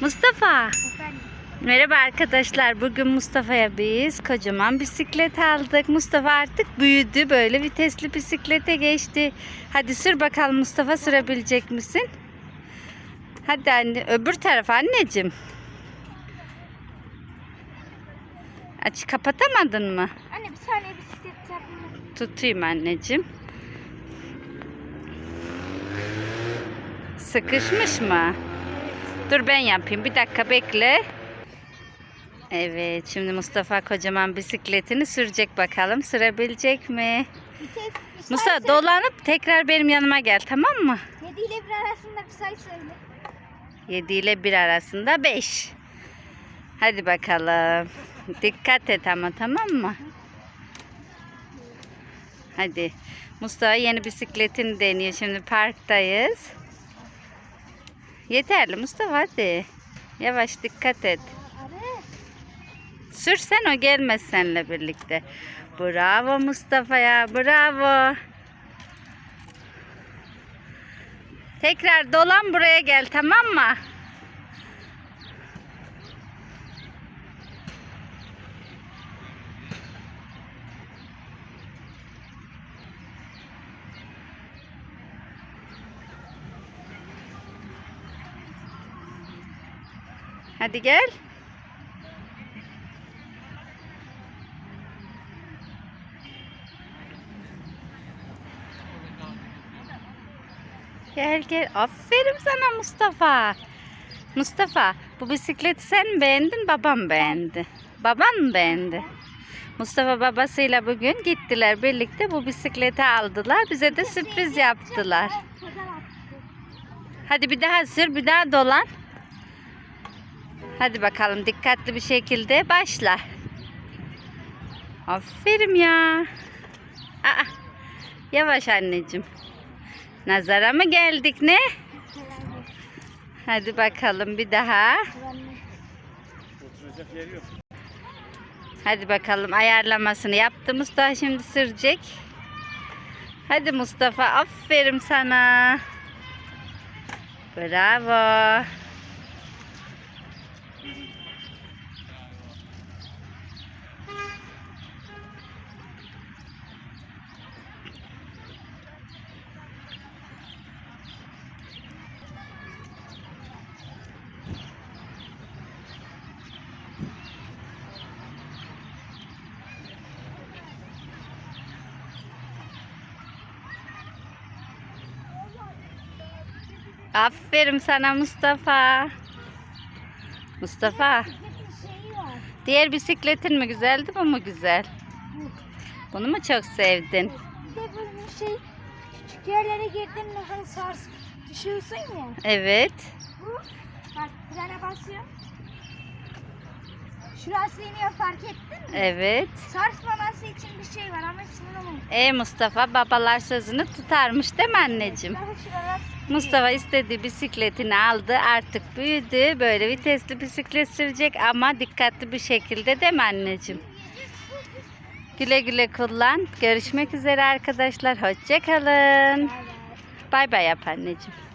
Mustafa. Efendim. Merhaba arkadaşlar. Bugün Mustafa'ya biz kocaman bisiklet aldık. Mustafa artık büyüdü. Böyle vitesli bisiklete geçti. Hadi sür bakalım Mustafa sürebilecek misin? Hadi anne öbür tarafa anneciğim. Aç kapatamadın mı? Anne bir saniye bisiklet yapma. Tutayım anneciğim. Sıkışmış mı? Dur ben yapayım. Bir dakika bekle. Evet, şimdi Mustafa kocaman bisikletini sürecek bakalım. Sürebilecek mi? Bir Mustafa say söyle. dolanıp tekrar benim yanıma gel tamam mı? 7 ile 1 arasında bir say söyle. 7 ile 1 arasında 5. Hadi bakalım. Dikkat et ama tamam mı? Hadi. Mustafa yeni bisikletini deniyor. Şimdi parktayız. Yeterli Mustafa hadi. Yavaş dikkat et. Sürsen o gelmez seninle birlikte. Bravo Mustafa ya. Bravo. Tekrar dolan buraya gel tamam mı? Hadi gel. Gel gel. Aferin sana Mustafa. Mustafa bu bisikleti sen mi beğendin babam beğendi? Baban mı beğendi? Mustafa babasıyla bugün gittiler birlikte bu bisikleti aldılar. Bize de sürpriz yaptılar. Hadi bir daha sür bir daha dolan. Hadi bakalım dikkatli bir şekilde başla. Aferin ya. Aa, yavaş anneciğim. Nazara mı geldik ne? Hadi bakalım bir daha. Hadi bakalım ayarlamasını yaptı Mustafa şimdi sürecek. Hadi Mustafa aferin sana. Bravo. Aferin sana Mustafa. Mustafa, diğer bisikletin mi güzeldi bu mu güzel? Bu. Bunu mu çok sevdin? Bir de böyle şey küçük yerlere girdin mi hani sars düşüyorsun ya. Evet. Bu bak frene basıyor. Şurası iniyor fark ettin mi? Evet. Sarsmaması için bir şey var ama ismini unuttum. E Mustafa babalar sözünü tutarmış değil mi anneciğim? Daha şuralar Mustafa istediği bisikletini aldı. Artık büyüdü. Böyle vitesli bisiklet sürecek ama dikkatli bir şekilde değil mi anneciğim? Güle güle kullan. Görüşmek üzere arkadaşlar. Hoşçakalın. Bay bay. Yap anneciğim.